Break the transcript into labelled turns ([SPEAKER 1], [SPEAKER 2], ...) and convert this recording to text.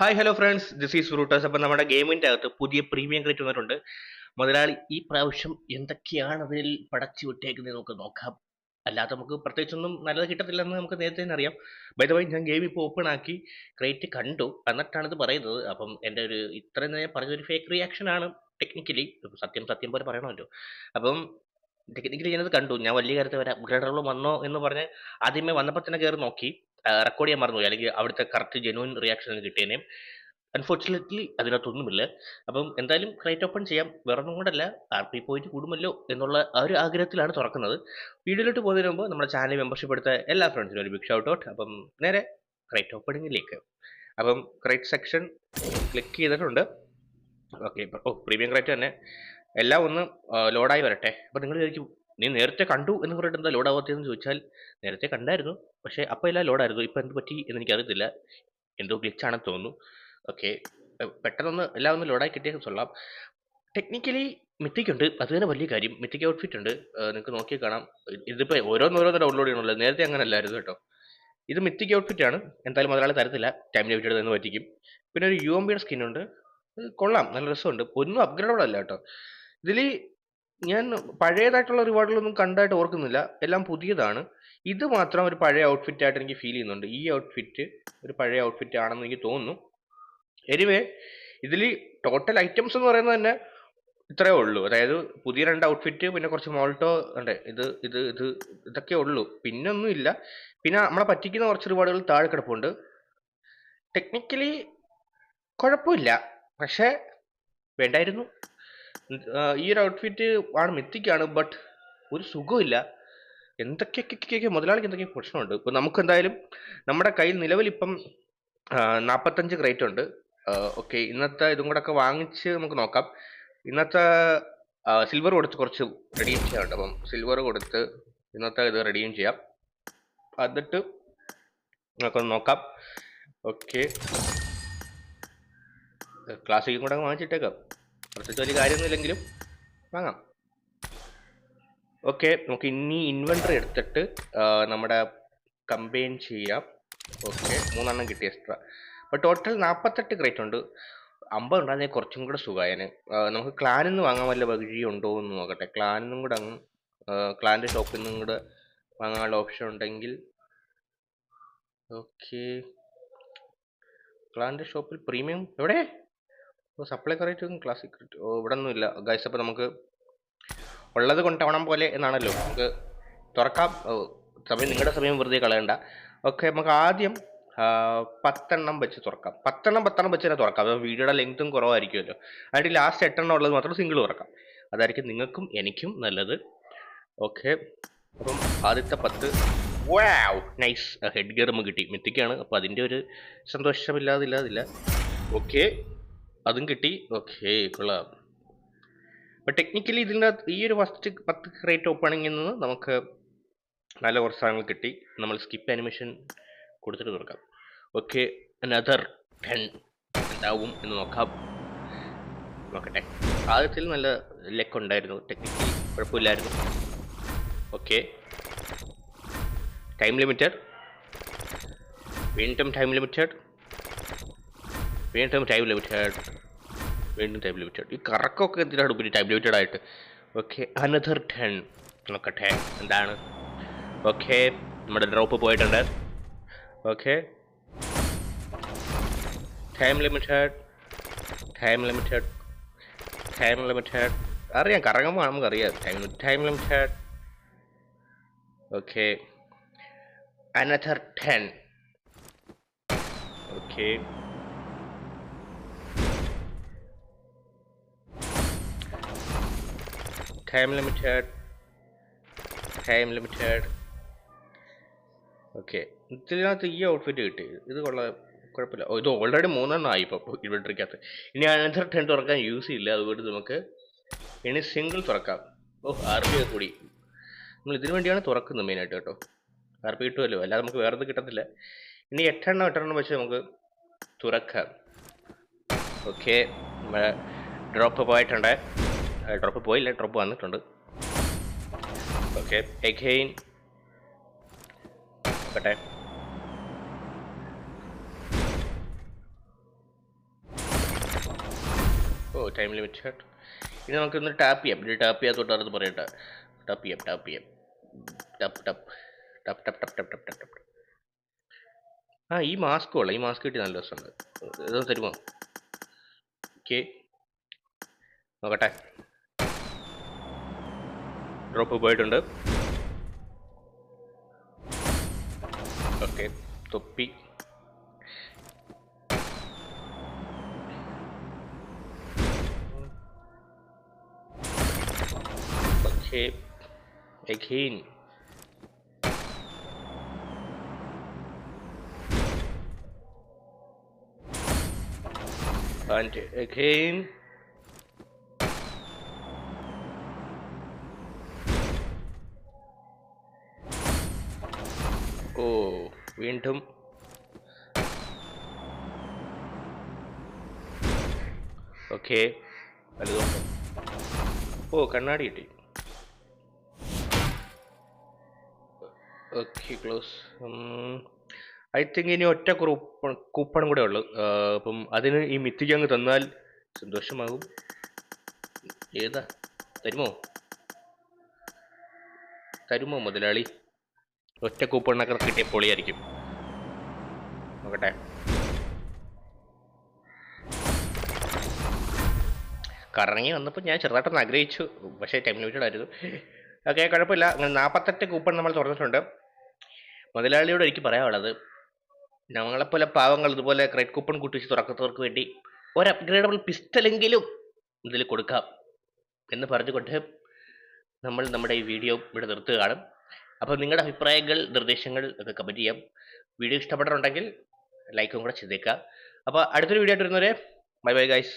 [SPEAKER 1] Hi hello friends this is ഫ്രൂട്ടേഴ്സ് അപ്പം നമ്മുടെ ഗെയിമിന്റെ അകത്ത് പുതിയ പ്രീമിയം ക്രിയേറ്റ് വന്നിട്ടുണ്ട്. മുതലാളി ഈ പ്രാവശ്യം എന്തൊക്കെയാണ് അതിൽ പടച്ചു വിട്ടേക്കുന്നത് നമുക്ക് നോക്കാം. അല്ലാതെ നമുക്ക് പ്രത്യേകിച്ചൊന്നും നല്ലത് കിട്ടത്തില്ലെന്ന് നമുക്ക് നേരത്തെ തന്നെ അറിയാം. ബൈ വൈ ഞാൻ ഗെയിം ഇപ്പോൾ ഓപ്പൺ ആക്കി ക്രേറ്റ് കണ്ടു. എന്നിട്ടാണ് ഇത് പറയുന്നത്. അപ്പം എന്റെ ഒരു ഇത്രയും നേരം പറഞ്ഞൊരു ഫേക്ക് റിയാക്ഷൻ ആണ് ടെക്നിക്കലി സത്യം സത്യം പോലെ പറയണമല്ലോ. അപ്പം ടെക്നിക്കലി ഞാനത് കണ്ടു. ഞാൻ വലിയ കാര്യത്തിൽ വരാം. ഗ്രേഡറുകൾ വന്നോ എന്ന് പറഞ്ഞ് ആദ്യമേ വന്നപ്പോൾ തന്നെ കയറി നോക്കി. റെക്കോർഡ് ചെയ്യാൻ മറന്നുപോയി. അല്ലെങ്കിൽ അവിടുത്തെ കറക്റ്റ് ജെനുവൻ റിയാക്ഷൻ കിട്ടിയേനെ അൺഫോർച്ചുനേറ്റ്ലി അതിനകത്തൊന്നുമില്ല. അപ്പം എന്തായാലും ക്രൈറ്റ് ഓപ്പൺ ചെയ്യാം. വേറെ ഒന്നും കൊണ്ടല്ല. ആർ പി പോയിന്റ് കൂടുമല്ലോ എന്നുള്ള ആ ഒരു ആഗ്രഹത്തിലാണ് തുറക്കുന്നത്. വീഡിയോയിലോട്ട് പോകുന്നതിന് മുമ്പ് നമ്മുടെ ചാനൽ മെമ്പർഷിപ്പ് എടുത്ത എല്ലാ ഫ്രണ്ട്സിനും ഒരു ബിഗ് ഷൗട്ട് ഔട്ട് അപ്പം നേരെ ക്രൈറ്റ് ഓപ്പണിങ്ങിലേക്ക് അപ്പം ക്രൈറ്റ് സെക്ഷൻ ക്ലിക്ക് ചെയ്തിട്ടുണ്ട്. ഓക്കെ ഓ പ്രീമിയം ക്രൈറ്റ് തന്നെ. എല്ലാം ഒന്ന് ലോഡായി വരട്ടെ. അപ്പം നിങ്ങൾ വിചാരിക്കും നീ നേരത്തെ കണ്ടു എന്ന് പറഞ്ഞിട്ട് എന്താ ലോഡ് ആവാത്തതെന്ന് ചോദിച്ചാൽ നേരത്തെ കണ്ടായിരുന്നു പക്ഷേ അപ്പോൾ എല്ലാം ലോഡായിരുന്നു. ഇപ്പം എന്ത് പറ്റി എന്ന് എനിക്കറിയത്തില്ല. എന്തോ ഗ്ലിച്ചാണെന്ന് തോന്നുന്നു. ഓക്കെ പെട്ടെന്നൊന്ന് എല്ലാം ഒന്ന് ലോഡായി കിട്ടിയാൽ കൊള്ളാം ടെക്നിക്കലി മിത്തിക്കുണ്ട് അത് തന്നെ വലിയ കാര്യം. മിത്തിക്ക് ഔട്ട്ഫിറ്റ് ഉണ്ട്. നിങ്ങൾക്ക് നോക്കി കാണാം. ഇതിപ്പോൾ ഓരോന്നോരോന്ന് ഡൗൺലോഡ് ചെയ്യണമല്ലോ നേരത്തെ അങ്ങനെ അല്ലായിരുന്നു കേട്ടോ. ഇത് മിത്തിക്ക് ഔട്ട്ഫിറ്റ് ആണ്. എന്തായാലും മുതലാളി തരത്തില്ല. ടൈം ലിമിറ്റഡ് എന്ന് പറ്റിക്കും. പിന്നെ ഒരു യു എം ബിയുടെ സ്കിന്നുണ്ട് കൊള്ളാം. നല്ല രസമുണ്ട്. ഒന്നും അപ്ഗ്രേഡബിൾ അല്ല കേട്ടോ. ഇതിൽ ഞാൻ പഴയതായിട്ടുള്ള റിവാർഡുകളൊന്നും കണ്ടായിട്ട് ഓർക്കുന്നില്ല. എല്ലാം പുതിയതാണ്. ഇത് മാത്രം ഒരു പഴയ ഔട്ട്ഫിറ്റ് ആയിട്ട് എനിക്ക് ഫീൽ ചെയ്യുന്നുണ്ട്. ഈ ഔട്ട്ഫിറ്റ് ഒരു പഴയ ഔട്ട്ഫിറ്റ് ആണെന്ന് എനിക്ക് തോന്നുന്നു. എനിവേ ഇതിൽ ടോട്ടൽ ഐറ്റംസ് എന്ന് പറയുന്നത് തന്നെ ഇത്രയേ ഉള്ളൂ. അതായത് പുതിയ രണ്ട് ഔട്ട്ഫിറ്റ് പിന്നെ കുറച്ച് മോൾട്ടോ ഉണ്ട് ഇത് ഇത് ഇത് ഇതൊക്കെ ഉള്ളൂ. പിന്നെ ഒന്നുമില്ല പിന്നെ നമ്മളെ പറ്റിക്കുന്ന കുറച്ച് റിവാർഡുകൾ താഴെ കിടപ്പുണ്ട്. ടെക്നിക്കലി കുഴപ്പമില്ല. പക്ഷേ വേണ്ടായിരുന്നു. ഈ ഒരു ഔട്ട്ഫിറ്റ് ആണ് മിത്തിക്കാണ് ബട്ട് ഒരു സുഖമില്ല എന്തൊക്കെയൊക്കെ മുതലാളിക്ക് എന്തൊക്കെയോ പ്രശ്നമുണ്ട്? ഇപ്പം നമുക്ക് എന്തായാലും നമ്മുടെ കയ്യിൽ നിലവിൽ ഇപ്പം നാൽപ്പത്തഞ്ച് ക്രേറ്റ് ഉണ്ട്. ഓക്കെ ഇന്നത്തെ ഇതും കൂടെ ഒക്കെ വാങ്ങിച്ച് നമുക്ക് നോക്കാം. ഇന്നത്തെ സിൽവർ കൊടുത്ത് കുറച്ച് റെഡീം ചെയ്യാറുണ്ട് അപ്പം സിൽവർ കൊടുത്ത് ഇന്നത്തെ ഇത് റെഡീം ചെയ്യാം. എന്നിട്ട് നമുക്കൊന്ന് നോക്കാം. ഓക്കെ ക്ലാസ്സിക്കും കൂടെ വാങ്ങിച്ചിട്ടേക്കാം. പ്രത്യേകിച്ച് വലിയ കാര്യമൊന്നുമില്ലെങ്കിലും വാങ്ങാം. ഓക്കെ നമുക്ക് ഇനി ഇൻവെൻട്രി എടുത്തിട്ട് നമ്മുടെ കമ്പൈൻ ചെയ്യാം. ഓക്കെ മൂന്നെണ്ണം കിട്ടി എക്സ്ട്രാ അപ്പോൾ ടോട്ടൽ നാൽപ്പത്തെട്ട് ക്രേറ്റ് ഉണ്ട്. അമ്പത് ഉണ്ടായിരുന്നെങ്കിൽ കുറച്ചും കൂടെ സുഖമായന്. നമുക്ക് ക്ലാനിൽ നിന്ന് വാങ്ങാൻ വല്ല വഴി ഉണ്ടോ എന്ന് നോക്കട്ടെ. ക്ലാനിൽ നിന്നും കൂടെ അങ്ങ് ക്ലാന്റെ ഷോപ്പിൽ നിന്നും കൂടെ വാങ്ങാനുള്ള ഓപ്ഷൻ ഉണ്ടെങ്കിൽ ഓക്കെ ക്ലാന്റെ ഷോപ്പിൽ പ്രീമിയം എവിടെ? ഓ സപ്ലൈ റേറ്റ് ക്ലാസിക് ഓ ഇവിടെ ഒന്നും ഇല്ല ഗൈസ് അപ്പോൾ നമുക്ക് ഉള്ളത് കൊണ്ടവണം പോലെ എന്നാണല്ലോ. നമുക്ക് തുറക്കാം. സമയം നിങ്ങളുടെ സമയം വെറുതെ കളയണ്ട. ഓക്കെ നമുക്ക് ആദ്യം പത്തെണ്ണം വെച്ച് തുറക്കാം. പത്തെണ്ണം പത്തെണ്ണം വെച്ച് തന്നെ തുറക്കാം. അപ്പോൾ വീഡിയോയുടെ ലെങ്ത്തും കുറവായിരിക്കുമല്ലോ. അതിന്റെ ലാസ്റ്റ് എട്ടെണ്ണം ഉള്ളത് മാത്രം സിംഗിൾ തുറക്കാം. അതായിരിക്കും നിങ്ങൾക്കും എനിക്കും നല്ലത്. ഓക്കെ അപ്പം ആദ്യത്തെ പത്ത്. വാവ് നൈസ് ഹെഡ് ഗിയർ നമുക്ക് കിട്ടി. മിത്തിക്കാണ്. അപ്പോൾ അതിന്റെ ഒരു സന്തോഷമില്ലാതില്ലാതില്ല ഓക്കെ അതും കിട്ടി. ഓക്കെ കൊള്ളാം. അപ്പോൾ ടെക്നിക്കലി ഇതിന്റെ ഈ ഒരു ഫസ്റ്റ് പത്ത് ക്രേറ്റ് ഓപ്പണിങ്ങിൽ നിന്ന് നമുക്ക് നല്ല കുറച്ച് സാധനങ്ങൾ കിട്ടി. നമ്മൾ സ്കിപ്പ് അനിമേഷൻ കൊടുത്തിട്ട് തുറക്കാം. ഓക്കെ അനദർ ടെൻ ഉണ്ടാവും എന്ന് നോക്കാം. നോക്കട്ടെ. ആദ്യത്തിൽ നല്ല ലെക്ക് ഉണ്ടായിരുന്നു. ടെക്നിക്കലി കുഴപ്പമില്ലായിരുന്നു. ഓക്കെ ടൈം ലിമിറ്റഡ് വീണ്ടും ടൈം ലിമിറ്റഡ് വീണ്ടും ടൈം ലിമിറ്റഡ്. വീണ്ടും ടൈം ലിമിറ്റഡ്. ഈ കറക്കമൊക്കെ എന്തിനാണ് പിന്നെ ടൈം ലിമിറ്റഡ് ആയിട്ട്. ഓക്കെ അനദർ ടെൻ നോക്കട്ടെ എന്താണ്? ഓക്കെ നമ്മുടെ ഡ്രോപ്പ് പോയിട്ടുണ്ട്. Okay. Time limited. Time limited. Time limited. അറിയാം കറങ്ങുമ്പോൾ നമുക്കറിയാം. Time time limited. Okay. Another ten okay. Time limited. Time limited. Okay ഇതിനകത്ത് ഈ ഔട്ട്ഫിറ്റ് കിട്ടി. ഇത് കൊള്ള. കുഴപ്പമില്ല. ഇത് ഓൾറെഡി മൂന്നെണ്ണം ആയി ഇപ്പോൾ ഇൻവെർട്ടറിക്കകത്ത് ഇനി അനന്തർ ടെൻ തുറക്കാൻ യൂസ് ചെയ്യില്ല അതുകൊണ്ട് നമുക്ക് ഇനി സിംഗിൾ തുറക്കാം. ഓ ആർ പി കൂടി. നമ്മൾ ഇതിനു വേണ്ടിയാണ് തുറക്കുന്നത് മെയിനായിട്ട് കേട്ടോ. ആർ പി കിട്ടുമല്ലോ. അല്ലാതെ നമുക്ക് വേറെ കിട്ടത്തില്ല. ഇനി എട്ടെണ്ണം എട്ടെണ്ണം വെച്ച് നമുക്ക് തുറക്കാം. ഓക്കെ ഡ്രോപ്പ് പോയിട്ടുണ്ട് ഡ്രോപ്പ് പോയില്ല ഡ്രോപ്പ് വന്നിട്ടുണ്ട്. Okay again oh time limit ഇനി നമുക്കൊന്ന് ടാപ്പ് ചെയ്യാം. ഇനി ടാപ്പ് ചെയ്യാത്ത തൊട്ടാറത് പറയട്ടെ. ടാപ്പ് ചെയ്യാം ടാപ്പ് ചെയ്യാം. ടപ്പ് ടപ്പ് ടപ്പ് ടപ്പ് ടപ്പ് ടപ്പ് ടപ്പ് ടപ്പ് ആ ഈ മാസ്ക് ഉള്ള ഈ മാസ്ക് കിട്ടി നല്ല രസമുണ്ട്. ഇതൊന്ന് തരുമോ? ഓക്കെ നോക്കട്ടെ. ഡ്രോപ്പ് പോയിട്ടുണ്ട്. ഓക്കെ തൊപ്പി. Okay again. And again. വീണ്ടും ഓക്കെ. ഓ കണ്ണാടി കിട്ടി. Okay close. ഐ തിങ്ക് ഇനി ഒറ്റ കൂപ്പൺ കൂപ്പണും കൂടെ ഉള്ളു. അപ്പം അതിന് ഈ മിത്തിക്ക് അങ്ങ് തന്നാൽ സന്തോഷമാകും. ഏതാ? തരുമോ? തരുമോ മുതലാളി? ഒറ്റ കൂപ്പണൊക്കെ കിട്ടിയ പൊളിയായിരിക്കും. നോക്കട്ടെ. കറങ്ങി വന്നപ്പോൾ ഞാൻ ചെറുതായിട്ടൊന്ന് ആഗ്രഹിച്ചു. പക്ഷേ ടൈം ലിമിറ്റഡ് ആയിരുന്നു. ഓക്കെ കുഴപ്പമില്ല. അങ്ങനെ നാൽപ്പത്തെട്ട് കൂപ്പൺ നമ്മൾ തുറന്നിട്ടുണ്ട്. മുതലാളിയോട് എനിക്ക് പറയാനുള്ളത് ഞങ്ങളെപ്പോലെ പാവങ്ങൾ ഇതുപോലെ ക്രെഡിറ്റ് കൂപ്പൺ കൂട്ടിച്ച് തുറക്കുന്നവർക്ക് വേണ്ടി ഒരു അപ്ഗ്രേഡബിൾ പിസ്റ്റലെങ്കിലും ഇതിൽ കൊടുക്കാം എന്ന് പറഞ്ഞുകൊണ്ട് നമ്മൾ നമ്മുടെ ഈ വീഡിയോ ഇവിടെ നിർത്തുകയാണ്. അപ്പോൾ നിങ്ങളുടെ അഭിപ്രായങ്ങൾ നിർദ്ദേശങ്ങൾ ഒക്കെ കമന്റ് ചെയ്യാം. വീഡിയോ ഇഷ്ടപ്പെട്ടിട്ടുണ്ടെങ്കിൽ ലൈക്കും കൂടെ ചെയ്തേക്കാം അപ്പോൾ അടുത്തൊരു വീഡിയോ ആയിട്ട് വരുന്നവരെ ബൈ ബൈ ഗൈസ്